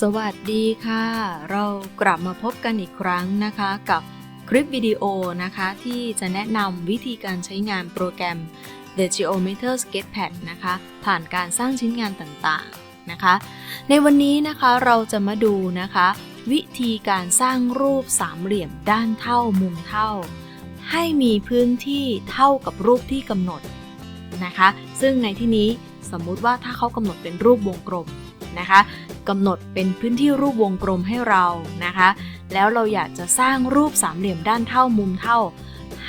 สวัสดีค่ะ เรากลับมาพบกันอีกครั้งนะคะกับคลิปวิดีโอนะคะที่จะแนะนำวิธีการใช้งานโปรแกรม The Geometer Sketchpad นะคะผ่านการสร้างชิ้นงานต่างๆนะคะ ในวันนี้นะคะเราจะมาดูนะคะ วิธีการสร้างรูปสามเหลี่ยมด้านเท่ามุมเท่า ให้มีพื้นที่เท่ากับรูปที่กำหนดนะคะ ซึ่งในที่นี้สมมุติว่าถ้าเขากำหนดเป็นรูปวงกลมนะคะ กำหนดเป็นพื้นที่รูปวงกลมให้เรานะคะ แล้วเราอยากจะสร้างรูปสามเหลี่ยมด้านเท่ามุมเท่า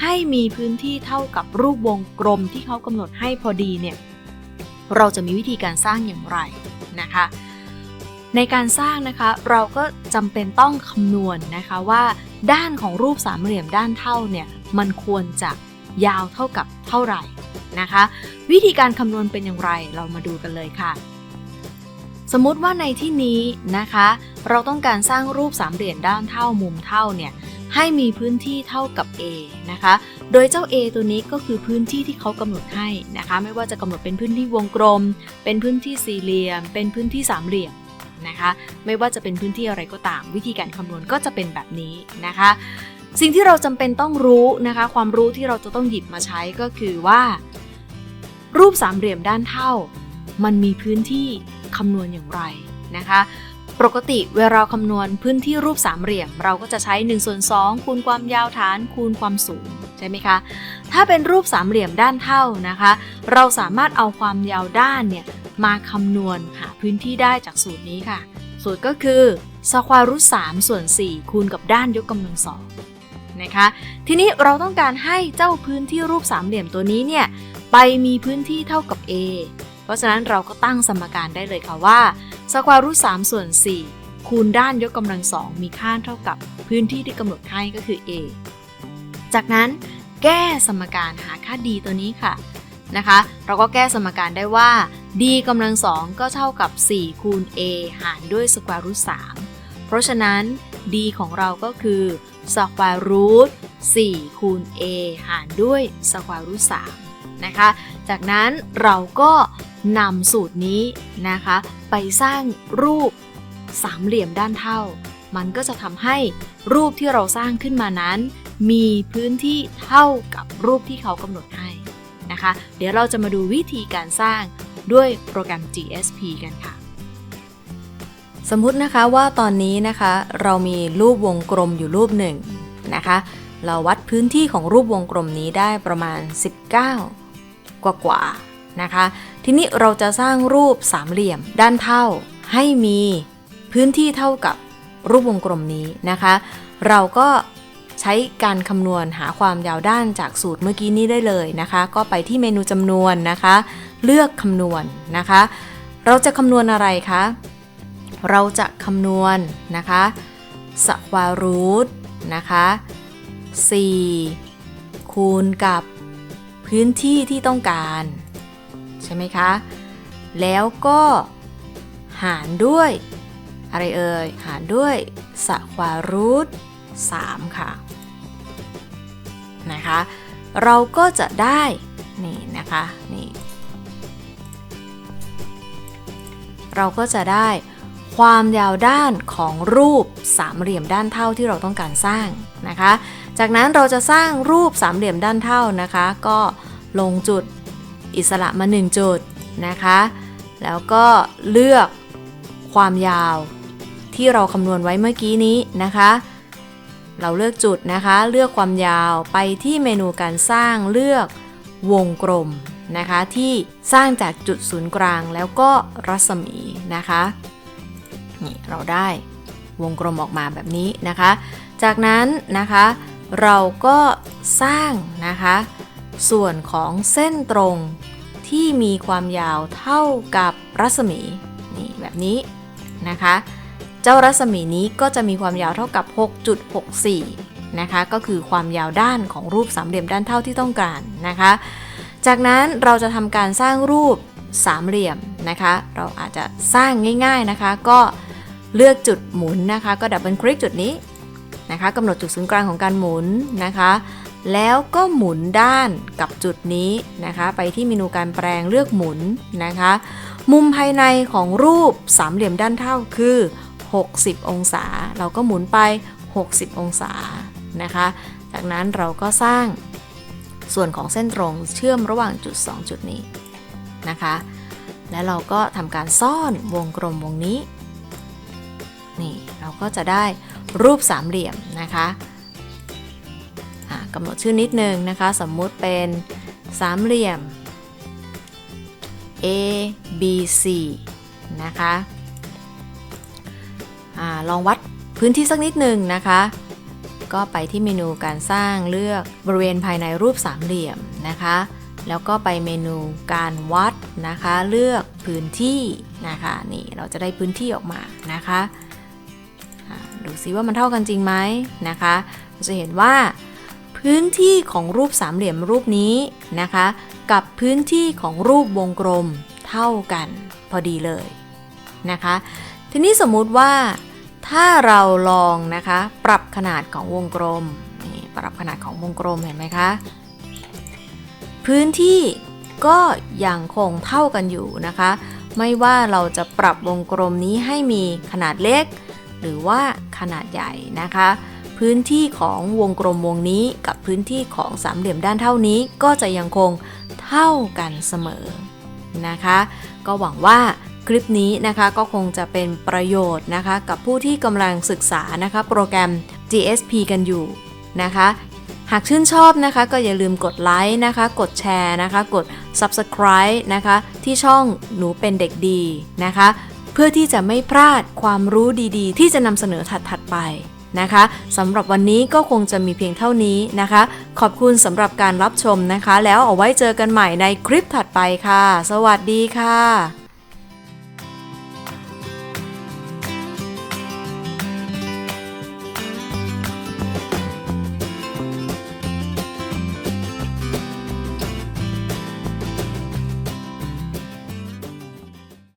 ให้มีพื้นที่เท่ากับรูปวงกลมที่เขากำหนดให้พอดีเนี่ยเราจะมีวิธีการสร้างอย่างไรนะคะ ในการสร้างนะคะเราก็จำเป็นต้องคำนวณนะคะว่า ด้านของรูปสามเหลี่ยมด้านเท่าเนี่ยมันควรจะยาวเท่ากับเท่าไหร่นะคะ วิธีการคำนวณเป็นอย่างไรเรามาดูกันเลยค่ะ มมุติว่าในที่นี้นะคะ เราต้องการสร้างรูปสามเหลี่ยมด้านเท่ามุมเท่าเนี่ยให้มีพื้นที่เท่ากับ A นะคะ โดยเจ้า A ตัวนี้ก็คือพื้นที่ที่เขากำหนดให้นะคะ ไม่ว่าจะกำหนดเป็นพื้นที่วงกลม เป็นพื้นที่สี่เหลี่ยม เป็นพื้นที่สามเหลี่ยมนะคะ ไม่ว่าจะเป็นพื้นที่อะไรก็ตาม วิธีการคำนวณก็จะเป็นแบบนี้นะคะ สิ่งที่เราจำเป็นต้องรู้นะคะ ความรู้ที่เราจะต้องหยิบมาใช้ก็คือว่า รูปสามเหลี่ยมด้านเท่า มันมีพื้นที่ คำนวณอย่างไรนะคะ ปกติเวลาเราคำนวณพื้นที่รูปสามเหลี่ยม เราก็จะใช้1ส่วน2คูณความยาวฐานคูณความสูงใช่ไหมคะ ถ้าเป็นรูปสามเหลี่ยมด้านเท่านะคะ เราสามารถเอาความยาวด้านเนี่ยมาคำนวณหาพื้นที่ได้จากสูตรนี้ค่ะ สูตรก็คือสแควร์รูท3ส่วน4คูณกับด้านยกกำลังสองนะคะ ทีนี้เราต้องการให้เจ้าพื้นที่รูปสามเหลี่ยมตัวนี้เนี่ยไปมีพื้นที่เท่ากับ A เพราะฉะนั้นเราก็ตั้งสมการได้เลยค่ะว่าสแควร์รูท3ส่วน 4 คูณด้านยกกำลังสองมีค่าเท่ากับพื้นที่ที่กำหนดให้ก็คือ A จากนั้นแก้สมการหาค่า d ตัวนี้ค่ะนะคะ เราก็แก้สมการได้ว่า d กำลังสองก็เท่ากับ 4 คูณ a หารด้วยสแควร์รูท3เพราะฉะนั้น d ของเราก็คือสแควร์รูท4คูณ a หารด้วยสแควร์รูท3 นะคะ จากนั้นเราก็นำสูตรนี้นะคะ ไปสร้างรูปสามเหลี่ยมด้านเท่า มันก็จะทำให้รูปที่เราสร้างขึ้นมานั้น มีพื้นที่เท่ากับรูปที่เขากำหนดให้นะคะ เดี๋ยวเราจะมาดูวิธีการสร้างด้วยโปรแกรม GSP กันค่ะ สมมุตินะคะว่าตอนนี้นะคะ เรามีรูปวงกลมอยู่รูปหนึ่งนะคะ เราวัดพื้นที่ของรูปวงกลมนี้ได้ประมาณ 19กว่า กว่าๆนะคะ ทีนี้เราจะสร้างรูปสามเหลี่ยมด้านเท่าให้มีพื้นที่เท่ากับรูปวงกลมนี้นะคะ เราก็ใช้การคำนวณหาความยาวด้านจากสูตรเมื่อกี้นี้ได้เลยนะคะ ก็ไปที่เมนูจำนวนนะคะ เลือกคำนวณนะคะ เราจะคำนวณอะไรคะ เราจะคำนวณนะคะสควารูทนะคะ 4 คูณกับ พื้นที่ที่ต้องการ ใช่ไหมคะ แล้วก็หารด้วย อะไรเอ่ย หารด้วยสควารูท3ค่ะ นะคะ เราก็จะได้ นี่นะคะ นี่ เราก็จะได้ความยาวด้านของรูปสามเหลี่ยมด้านเท่าที่เราต้องการสร้างนะคะ จากนั้นเราจะสร้างรูปสามเหลี่ยมด้านเท่านะคะ ก็ลงจุดอิสระมา 1 จุดนะคะ แล้วก็เลือกความยาวที่เราคำนวณไว้เมื่อกี้นี้นะคะ เราเลือกจุดนะคะ เลือกความยาวไปที่เมนูการสร้างเลือกวงกลมนะคะ ที่สร้างจากจุดศูนย์กลางแล้วก็รัศมีนะคะนี่เราได้วงกลมออกมาแบบนี้นะคะ จากนั้นนะคะ เราก็สร้างนะคะ ส่วนของเส้นตรงที่มีความยาวเท่ากับรัศมีนี่แบบนี้นะคะ เจ้ารัศมีนี้ก็จะมีความยาวเท่ากับ 6.64 นะคะ ก็คือความยาวด้านของรูปสามเหลี่ยมด้านเท่าที่ต้องการนะคะ จากนั้นเราจะทำการสร้างรูปสามเหลี่ยมนะคะ เราอาจจะสร้างง่าย ๆนะคะ ก็เลือกจุดหมุนนะคะ ก็ดับเบิลคลิกจุดนี้ นะคะกำหนดจุดศูนย์กลางของการหมุนนะคะ แล้วก็หมุนด้านกับจุดนี้นะคะ ไปที่เมนูการแปลงเลือกหมุนนะคะ มุมภายในของรูปสามเหลี่ยมด้านเท่าคือ 60 องศา เราก็หมุนไป 60 องศานะคะ จากนั้นเราก็สร้างส่วนของเส้นตรงเชื่อมระหว่างจุด 2 จุดนี้นะคะ และเราก็ทำการซ่อนวงกลมวงนี้ นี่เราก็จะได้ รูปสามเหลี่ยมนะคะกำหนดชื่อนิดนึงนะคะ สมมุติเป็นสามเหลี่ยม A B C นะคะอาลองวัดพื้นที่สักนิดหนึ่งนะคะ ก็ไปที่เมนูการสร้างเลือกบริเวณภายในรูปสามเหลี่ยมนะคะแล้วก็ไปเมนูการวัดนะคะ เลือกพื้นที่นะคะนี่เราจะได้พื้นที่ออกมานะคะ ดูซิว่ามันเท่ากันจริงไหมนะคะเราจะเห็นว่าพื้นที่ของรูปสามเหลี่ยมรูปนี้นะคะ กับพื้นที่ของรูปวงกลมเท่ากันพอดีเลยนะคะ ทีนี้สมมุติว่าถ้าเราลองนะคะปรับขนาดของวงกลมนี่ปรับขนาดของวงกลมเห็นไหมคะพื้นที่ก็ยังคงเท่ากันอยู่นะคะ ไม่ว่าเราจะปรับวงกลมนี้ให้มีขนาดเล็ก หรือว่า ขนาดใหญ่นะคะ พื้นที่ของวงกลมวงนี้กับพื้นที่ของสามเหลี่ยมด้านเท่านี้ก็จะยังคงเท่ากันเสมอนะคะ ก็หวังว่าคลิปนี้นะคะก็คงจะเป็นประโยชน์นะคะกับผู้ที่กำลังศึกษานะคะโปรแกรม GSP กันอยู่นะคะ หากชื่นชอบนะคะก็อย่าลืมกดไลค์นะคะ กดแชร์นะคะ กด Subscribe นะคะที่ช่องหนูเป็นเด็กดีนะคะ เพื่อที่จะไม่พลาดความรู้ดีๆ ที่จะนำเสนอถัดๆไปนะคะสำหรับวันนี้ก็คงจะมีเพียงเท่านี้นะคะ ขอบคุณสำหรับการรับชมนะคะ แล้วเอาไว้เจอกันใหม่ในคลิปถัดไปค่ะ สวัสดีค่ะ